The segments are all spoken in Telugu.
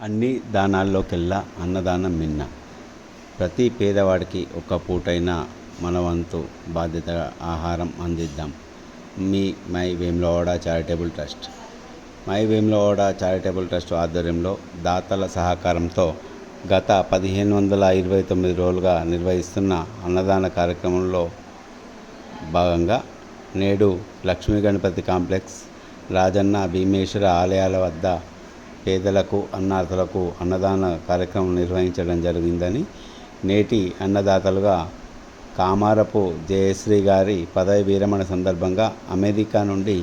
అన్ని దానాల్లోకెల్లా అన్నదానం మిన్న ప్రతి పేదవాడికి ఒక్క పూటైనా మన వంతు బాధ్యతగా ఆహారం అందిద్దాం. మీ my Vemulawada charitable trust. My Vemulawada charitable trust ఆధ్వర్యంలో దాతల సహకారంతో గత పదిహేను వందల ఇరవై తొమ్మిది రోజులుగా నిర్వహిస్తున్న అన్నదాన కార్యక్రమంలో భాగంగా నేడు లక్ష్మీ గణపతి కాంప్లెక్స్ రాజన్న భీమేశ్వర ఆలయాల వద్ద పేదలకు అన్నార్థులకు అన్నదాన కార్యక్రమం నిర్వహించడం జరిగిందని నేటి అన్నదాతలుగా కామారపు జయశ్రీ గారి పదవి విరమణ సందర్భంగా అమెరికా నుండి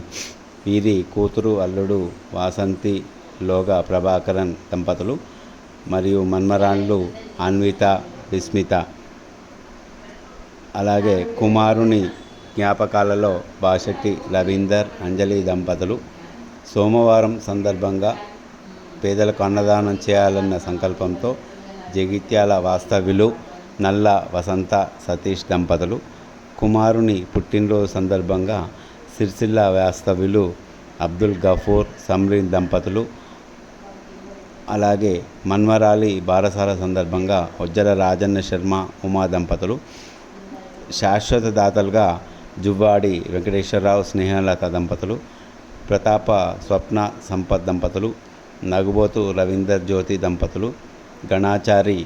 వీరి కూతురు అల్లుడు వాసంతి లోగా ప్రభాకరన్ దంపతులు మరియు మన్మరాన్లు అన్విత విస్మిత. అలాగే కుమారుని జ్ఞాపకాలలో బాషెట్టి రవీందర్ అంజలి దంపతులు. సోమవారం సందర్భంగా పేదలకు అన్నదానం చేయాలన్న సంకల్పంతో జగిత్యాల వాస్తవ్యులు నల్ల వసంత సతీష్ దంపతులు కుమారుని పుట్టినరోజు సందర్భంగా సిరిసిల్ల వాస్తవ్యులు అబ్దుల్ గఫూర్ సమ్రీన్ దంపతులు అలాగే మన్మరాలి బారసాల సందర్భంగా ఉజ్జల రాజన్న శర్మ ఉమా దంపతులు శాశ్వత దాతలుగా జువ్వాడి వెంకటేశ్వరరావు స్నేహలత దంపతులు ప్రతాప స్వప్న సంపత్ దంపతులు నగుబోతు రవీందర్ జ్యోతి దంపతులు గణాచారి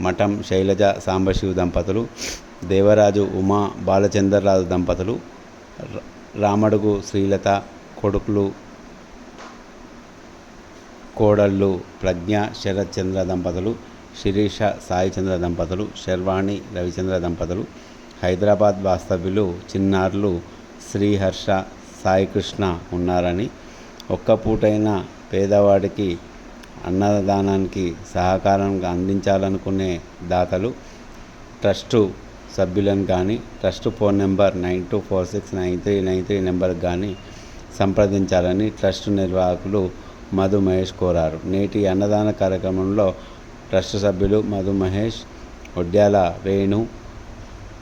మఠం శైలజ సాంబశివు దంపతులు దేవరాజు ఉమా బాలచందర్రాజు దంపతులు రామడుగు శ్రీలత కొడుకులు కోడళ్ళు ప్రజ్ఞ శరత్చంద్ర దంపతులు శిరీష సాయిచంద్ర దంపతులు శర్వాణి రవిచంద్ర దంపతులు హైదరాబాద్ వాస్తవ్యులు చిన్నారులు శ్రీహర్ష సాయికృష్ణ ఉన్నారని ఒక్క పూటైన పేదవాడికి అన్నదానానికి సహకారంగా అందించాలనుకునే దాతలు ట్రస్టు సభ్యులను కానీ trust phone number nine two four six nine three nine three నెంబర్కి కానీ సంప్రదించాలని ట్రస్ట్ నిర్వాహకులు మధు మహేష్ కోరారు. నేటి అన్నదాన కార్యక్రమంలో ట్రస్ట్ సభ్యులు మధు మహేష్ ఒడ్యాల వేణు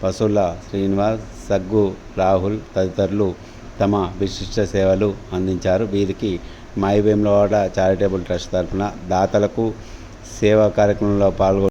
పశుల శ్రీనివాస్ సగ్గు రాహుల్ తదితరులు తమ విశిష్ట సేవలు అందించారు. వీరికి మై వేములవాడ చారిటబుల్ ట్రస్ట్ తరఫున దాతలకు సేవా కార్యక్రమంలో పాల్గొ